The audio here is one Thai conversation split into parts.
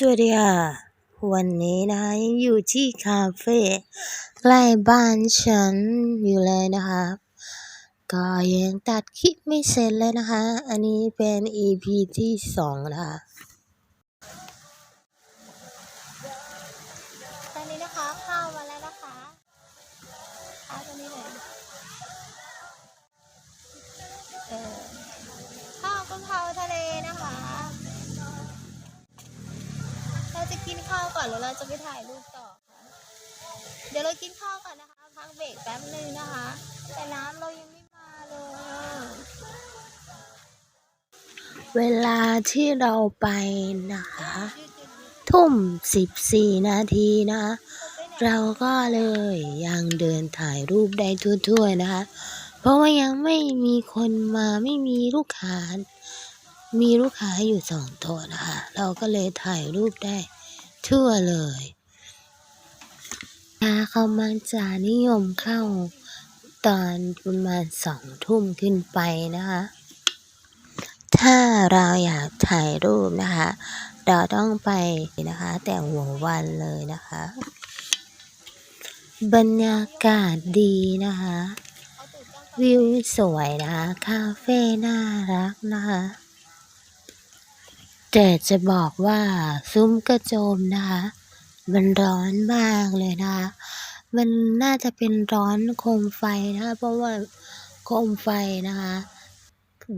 สวัสดีค่ะ วันนี้นะคะยังอยู่ที่คาเฟ่ใกล้บ้านฉันอยู่เลยนะคะก็ยังตัดคลิปไม่เสร็จเลยนะคะ อันนี้เป็น EP ที่สองนะคะ จะกินข้าวก่อนหรือเราจะไปถ่ายรูปต่อค่ะเดี๋ยวเรากินข้าวก่อนนะคะพักเบรกแป๊บนึงนะคะ แต่น้ำเรายังไม่มาเลย เวลาที่เราไปนะคะ ทุ่มสิบสี่นาทีนะเราก็เลยยังเดินถ่ายรูปได้ทั่วๆนะคะ เพราะว่ายังไม่มีคนมาไม่มีลูกค้ามีลูกค้าอยู่สองโตัวนะคะ เราก็เลยถ่ายรูปได้ ทั่วเลยถ้าเขามักจะนิยมเข้าตอนประมาณสองทุ่มขึ้นไปนะคะ ถ้าเราอยากถ่ายรูปนะคะ เราต้องไปนะคะ แต่หัววันเลยนะคะ บรรยากาศดีนะคะ วิวสวยนะคะ คาเฟ่น่ารักนะคะ แต่จะบอกว่าซุ้มกระโจมนะคะ มันร้อนมากเลยนะคะ มันน่าจะเป็นร้อนโคมไฟนะคะ เพราะว่าโคมไฟนะคะ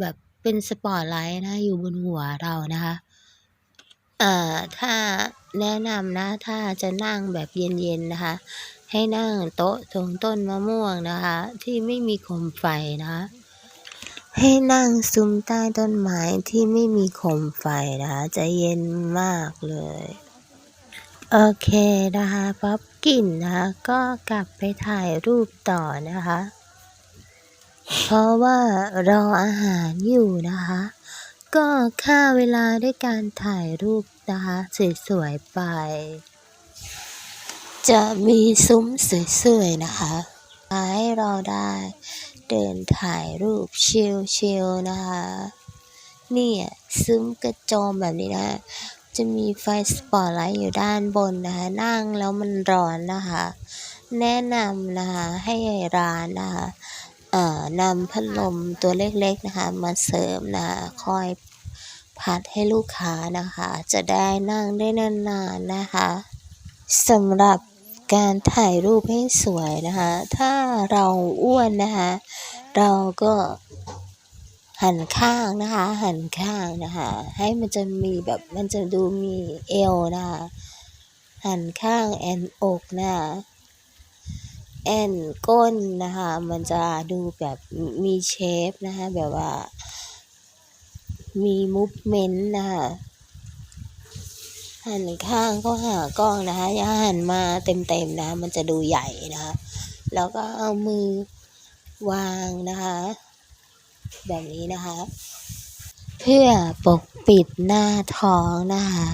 แบบเป็นสปอตไลท์นะ อยู่บนหัวเรานะคะเอ่อถ้าแนะนำนะ ถ้าจะนั่งแบบเย็นๆนะคะ ให้นั่งโต๊ะตรงต้นมะม่วงนะคะ ที่ไม่มีโคมไฟนะคะ ให้นั่งซุ้มใต้ต้นไม้ที่ไม่มีโคมไฟนะคะจะเย็นมากเลย โอเคนะคะป๊อปกินนะคะก็กลับไปถ่ายรูปต่อนะคะ เพราะว่ารออาหารอยู่นะคะ ก็ฆ่าเวลาด้วยการถ่ายรูปนะคะสวยๆไป จะมีซุ้มสวยๆนะคะให้เราได้ เดินถ่ายรูปชิลๆนะคะเนี่ยซุ้มกระโจมแบบนี้นะจะมีไฟสปอตไลท์อยู่ด้านบนนะคะนั่งแล้วมันร้อนนะคะ แนะนำนะคะให้ร้านนะคะเอ่อนำพัดลมตัวเล็กๆนะคะ มาเสริมนะคะคอยพัดให้ลูกค้านะคะ จะได้นั่งได้นานๆนะคะสำหรับ การถ่ายรูปให้สวยนะคะ ถ้าเราอ้วนนะคะ เราก็หันข้างนะคะ หันข้างนะคะ ให้มันจะมีแบบมันจะดูมีเอวนะคะ หันข้างแอนอกนะคะแอนก้นนะคะ มันจะดูแบบมีเชฟนะคะ แบบว่า มีมูฟเมนต์นะคะ หันข้างเขาหากล้องนะคะอย่าหันมาเต็มๆนะ มันจะดูใหญ่นะคะแล้วก็เอามือวางนะคะ แบบนี้นะคะ เพื่อปกปิดหน้าท้องนะคะ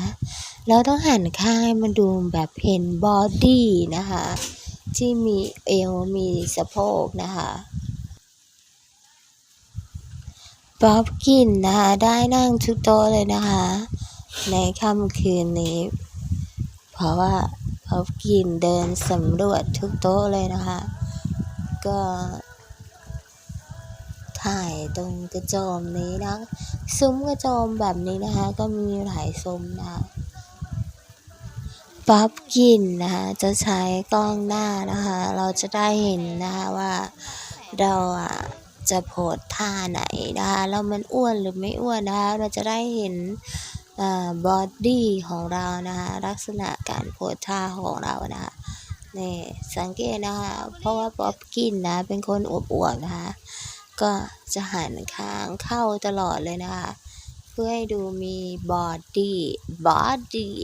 แล้วต้องหันข้างให้มันดูแบบเห็นบอดี้นะคะ ที่มีเอวมีสะโพกนะคะป๊อปกินนะคะ ได้นั่งทุกโต๊ะเลยนะคะ ในค่ำคืนนี้ เพราะว่าป๊อปกินเดินสำรวจทุกโต๊ะเลยนะคะ ก็ ถ่ายตรงกระจมนี้นะซุ้มกระจมแบบนี้นะคะ ก็มีหลายซุ้มนะคะป๊อปกินนะคะจะใช้กล้องหน้านะคะ เราจะได้เห็นนะคะว่าเราอะจะโพสท่าไหนนะคะแล้วมันอ้วนหรือไม่อ้วนนะคะ เราจะได้เห็น บอดี้ของเรานะคะลักษณะการโพสท่าของเรานะคะนี่สังเกตนะคะเพราะว่าป๊อปกินนะเป็นคนอวบๆนะคะก็จะหันข้างเข้าตลอดเลยนะคะ เพื่อให้ดูมีบอดี้บอดี้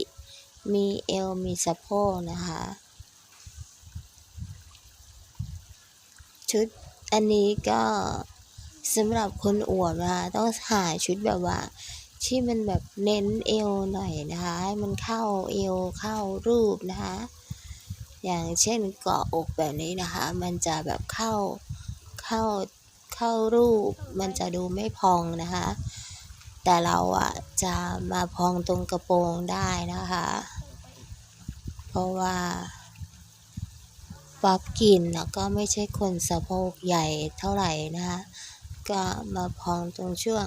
มีเอวมีสะโพกนะคะชุดอันนี้ก็สำหรับคนอวบนะคะต้องหาชุดแบบว่า ที่มันแบบเน้นเอวหน่อยนะคะให้มันเข้าเอวเข้ารูปนะคะอย่างเช่นเกาะอกแบบนี้นะคะ มันจะแบบเข้าเข้าเข้ารูป มันจะดูไม่พองนะคะ แต่เราอะจะมาพองตรงกระโปรงได้นะคะ เพราะว่าป๊อบกินนะก็ไม่ใช่คนสะโพกใหญ่เท่าไหร่นะคะ ก็มาพองตรงช่วง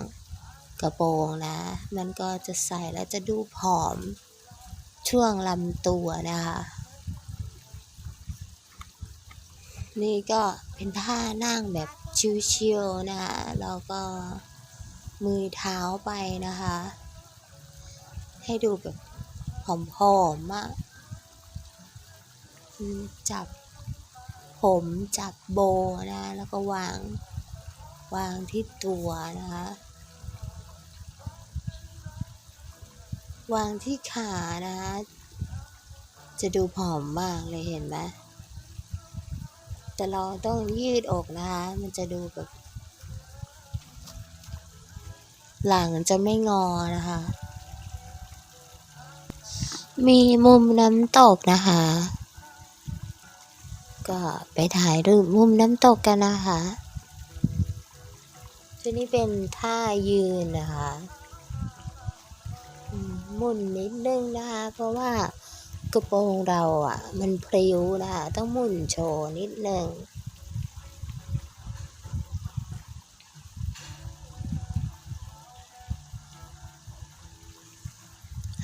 กระโปรงนะ มันก็จะใส่แล้วจะดูผอมช่วงลำตัวนะคะ นี่ก็เป็นท่านั่งแบบชิวๆนะคะแล้วก็มือเท้าไปนะคะ ให้ดูแบบผอมๆอะอืมจับผมจับโบนะ แล้วก็วางวางที่ตัวนะคะ วางที่ขานะคะ จะดูผอมมากเลยเห็นไหมแต่เราต้องยืดอกนะคะ มันจะดูแบบ หลังจะไม่งอนะคะ มีมุมน้ำตกนะคะ ก็ไปถ่ายรูปมุมน้ำตกกันนะคะชุดนี้เป็นท่ายืนนะคะ มหมุนนิดนึงนะคะ เพราะว่ากระโปรงเราอะ มันพริ้วนะคะ ต้องมุนโชว์นิดนึง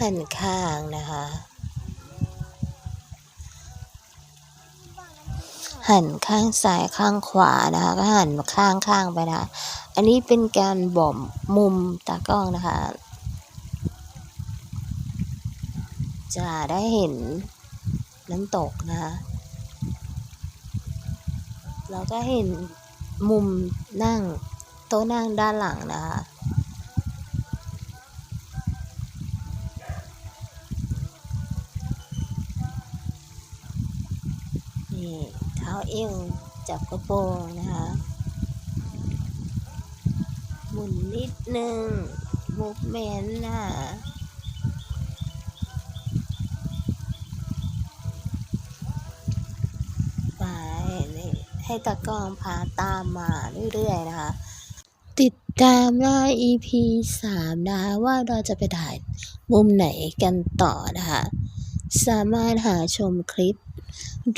หันข้างนะคะ หันข้างซ้ายข้างขวานะคะ ก็หันข้างข้างไปนะะอันนี้เป็นการบ่มมุมตากล้องนะคะ จะได้เห็นน้ำตกนะคะแล้วก็เห็นมุมนั่งโต๊ะนั่งด้านหลังนะคะนี่เท้าเอวจับกระโปรงนะคะหมุนนิดนึงมูฟเมนนะคะไปนี่ ให้ตากล้องพาตามมาเรื่อยๆนะคะ ติดตามได้ EP 3 นะคะว่าเราจะไปถ่ายมุมไหนกันต่อนะคะ สามารถหาชมคลิป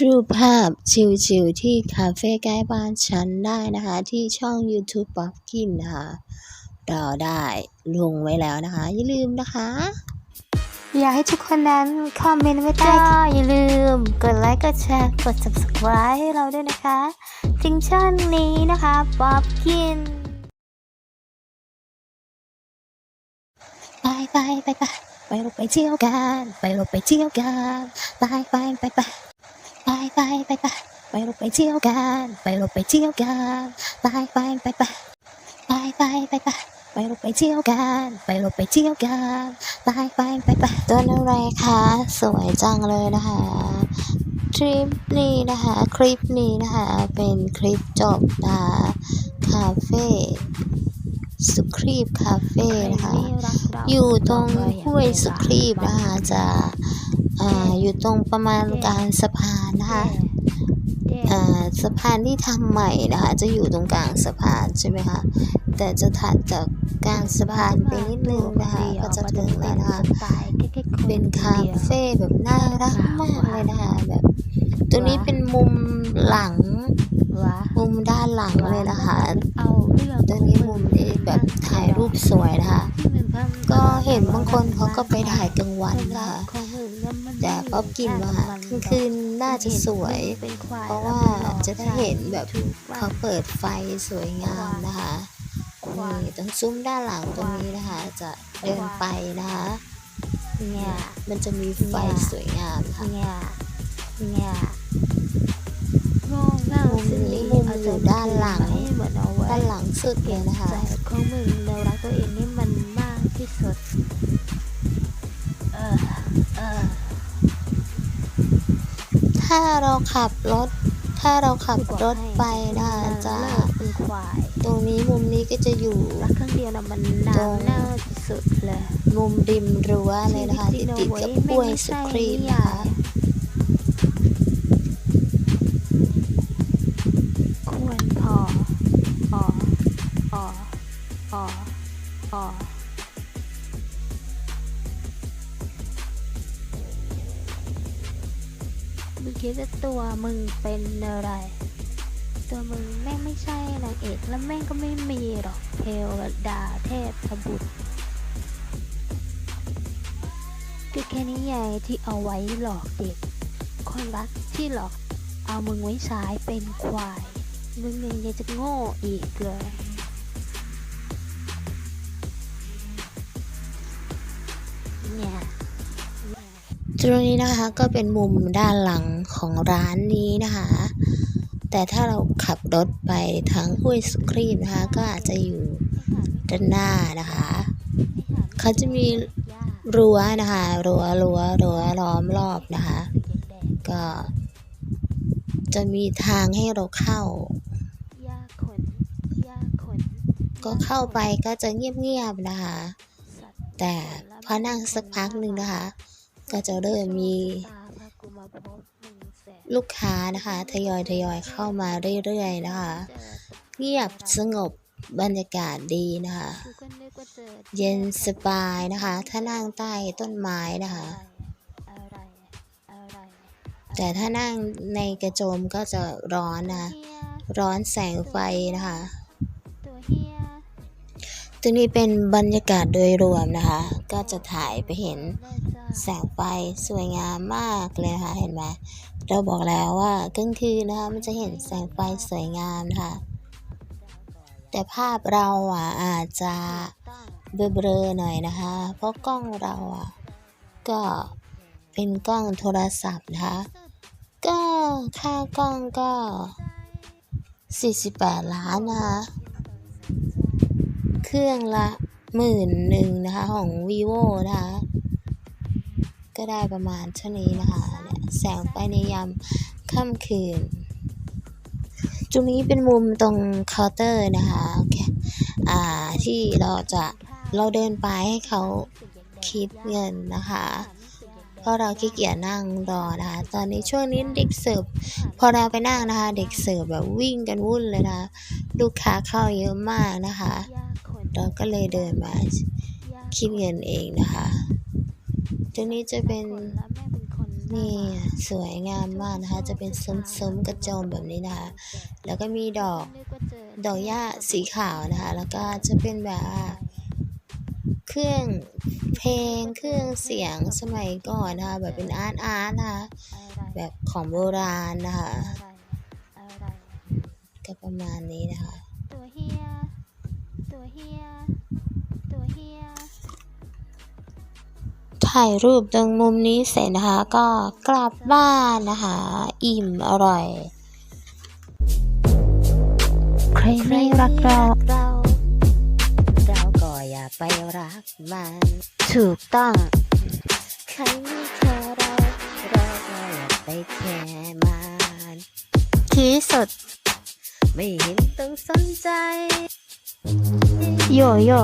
รูปภาพชิลๆที่คาเฟ่ใกล้บ้านฉันได้นะคะ ที่ช่อง YouTube ป๊อปกินนะคะเราได้ลงไว้แล้วนะคะ อย่าลืมนะคะ อยากให้ทุกคนนั้นคอมเมนต์ไว้ใต้ก็อย่าลืม กดไลค์ กดแชร์ กด subscribe ให้เราด้วยนะคะถึงช่องนี้นะคะป๊อปกินไปไปไปไปไปเราไปเที่ยวกัน ไปเราไปเที่ยวกันไปไปไปไปไปไปไปไปไปเราไปเที่ยวกัน ไปเราไปเที่ยวกันไปไปไปไปไปไปไปไป ไปเราไปเที่ยวกัน ไปเราไปเที่ยวกัน ไปไปไปไปต้นอะไรคะสวยจังเลยนะคะทริปนี้นะคะ คลิปนี้นะคะ เป็นคลิปจบนะคะคาเฟ่สุครีบคาเฟ่นะคะ อยู่ตรงห้วยสุครีบนะคะจะ อ่า อยู่ตรงประมาณกลางสะพานนะคะอ่า สะพานที่ทำใหม่นะคะ จะอยู่ตรงกลางสะพานใช่ไหมคะแต่จะถัดจากกลางสะพานไปนิดนึงนะคะก็จะถึงแล้วนะคะเป็นคาเฟ่แบบน่ารักมากเลยนะคะแบบตรงนี้เป็นมุมหลังมุมด้านหลังเลยนะคะเอาเรื่องตรงนี้มุมนี้แบบถ่ายรูปสวยนะคะ ก็เห็นบางคนเขาก็ไปถ่ายกลางวันนะคะแต่ป๊อบกินว่าคืนน่าจะสวย เพราะว่าจะได้เห็นแบบเขาเปิดไฟสวยงามนะคะนี่ตรงซุ้มด้านหลังตรงนี้นะคะ จะเดินไปนะคะเนี่ยมันจะมีไฟสวยงามค่ะเนี่ยเนี่ยมุมนี้มุมอยู่ด้านหลังด้านหลังสุดเลยนะคะใจของมึงเรารักตัวเองนี่ ที่สุด เออ เออ ถ้าเราขับรถ ถ้าเราขับรถไปนะคะจะเลิกเป็นควาย ตรงนี้มุมนี้ก็จะอยู่รักครั้งเดียวนะมันตรงน้ำเน่าที่สุดเลย มุมริมรั้วเลยนะคะที่ติดกับห้วยสุครีมนะคะควรพอพอพอพอพอ คิดว่าตัวมึงเป็นอะไร ตัวมึงแม่งไม่ใช่นางเอกแล้วแม่งก็ไม่มีหรอกเทวดาเทพบุตรก็แค่นิยายที่เอาไว้หลอกเด็ก คนรักที่หลอกเอามึงไว้ใช้เป็นควาย มึงยังจะโง่อีกเลย ตรงนี้นะคะก็เป็นมุมด้านหลังของร้านนี้นะคะ แต่ถ้าเราขับรถไปทางห้วยสครีมนะคะ ก็อาจจะอยู่ด้านหน้านะคะ เขาจะมีรั้วนะคะรั้วรั้วรั้วล้อมรอบนะคะ ก็จะมีทางให้เราเข้า ก็เข้าไปก็จะเงียบๆนะคะ แต่พอนั่งสักพักหนึ่งนะคะ ก็จะเริ่มมีลูกค้านะคะทยอยทยอยเข้ามาเรื่อยๆนะคะเงียบสงบบรรยากาศดีนะคะ เย็นสบายนะคะ ถ้านั่งใต้ต้นไม้นะคะ แต่ถ้านั่งในกระโจมก็จะร้อนนะ ร้อนแสงไฟนะคะ ตรงนี้เป็นบรรยากาศโดยรวมนะคะ ก็จะถ่ายไปเห็นแสงไฟสวยงามมากเลยนะคะเห็นไหมเราบอกแล้วว่ากลางคืนนะคะมันจะเห็นแสงไฟสวยงามนะคะ แต่ภาพเราอะอาจจะเบลอๆหน่อยนะคะ เพราะกล้องเราอะก็เป็นกล้องโทรศัพท์นะคะ ก็ค่ากล้องก็ 48 ล้านนะคะ เครื่องละหมื่นหนึ่งนะคะของ vivo นะคะ ก็ได้ประมาณเท่านี้นะคะเนี่ยแสงไฟในยามค่ำคืน ตรงนี้เป็นมุมตรงเคาน์เตอร์นะคะอ่าที่เราจะเราเดินไปให้เขาคิดเงินนะคะ เพราะเราขี้เกียจนั่งรอนะคะ ตอนนี้ช่วงนี้เด็กเสิร์ฟพอเราไปนั่งนะคะ เด็กเสิร์ฟแบบวิ่งกันวุ่นเลยนะ ลูกค้าเข้าเยอะมากนะคะ เราก็เลยเดินมาคิดเงินเองนะคะ ตรงนี้จะเป็นนี่สวยงามมากนะคะ จะเป็นซุ้มๆกระโจมแบบนี้นะคะ แล้วก็มีดอกดอกหญ้าสีขาวนะคะ แล้วก็จะเป็นแบบเครื่องเพลงเครื่องเสียงสมัยก่อนนะคะ แบบเป็นอาร์ตอาร์ตนะคะ แบบของโบราณนะคะ ก็ประมาณนี้นะคะ ตัวเฮียตัวเฮียถ่ายรูปตรงมุมนี้เสร็จนะคะ ก็กลับบ้านนะคะ อิ่มอร่อย ใครไม่รักเรา เราก็อย่าไปรักมัน ถูกต้อง ใครไม่แคร์เรา เราก็อย่าไปแคร์มันที่สุด ไม่เห็นต้องสนใจ โยโย่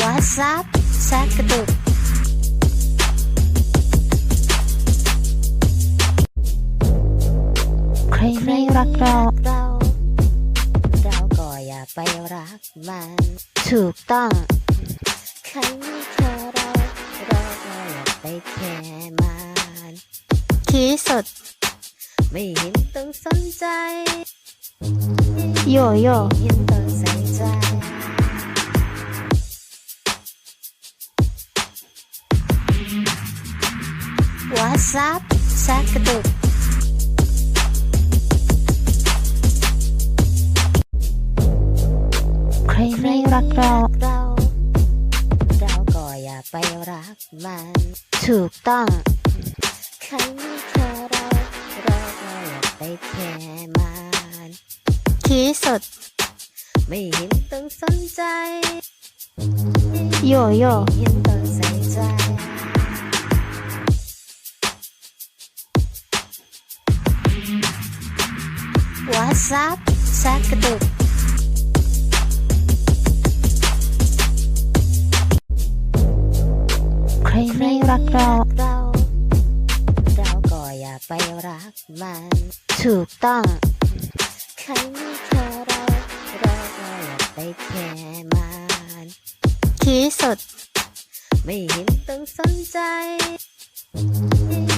What's up ซักกระตุกใครไม่รักเราเราก็อย่าไปรักมัน ถูกต้อง ใครไม่แคร์เราเราก็อย่าไปแคร์มัน ที่สุดไม่เห็นต้องสนใจ โยโย่เห็นต้องใส่ใจ What's up ซักกระตุกใครไม่รักเรา เราก็อย่าไปรักมัน ถูกต้อง แคร์มันที่สุดไม่เห็นต้องสนใจ โยโย่เห็นต้องใส่ใจ What's up ซักกระตุกใครไม่รักเราเราก็อย่า ไปรักมัน ถูกต้อง ใครไม่แคร์เราเราก็อย่าไปแคร์มันที่สุด ไม่เห็นต้องสนใจ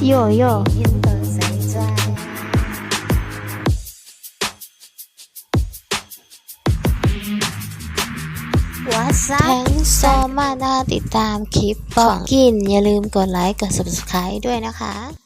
โยโย่ไม่เห็นต้องใส่ใจ วัดซัทั้งโซมาน่าติดตามคลิปของกิน อย่าลืมกดไลค์ กด subscribe ด้วยนะคะ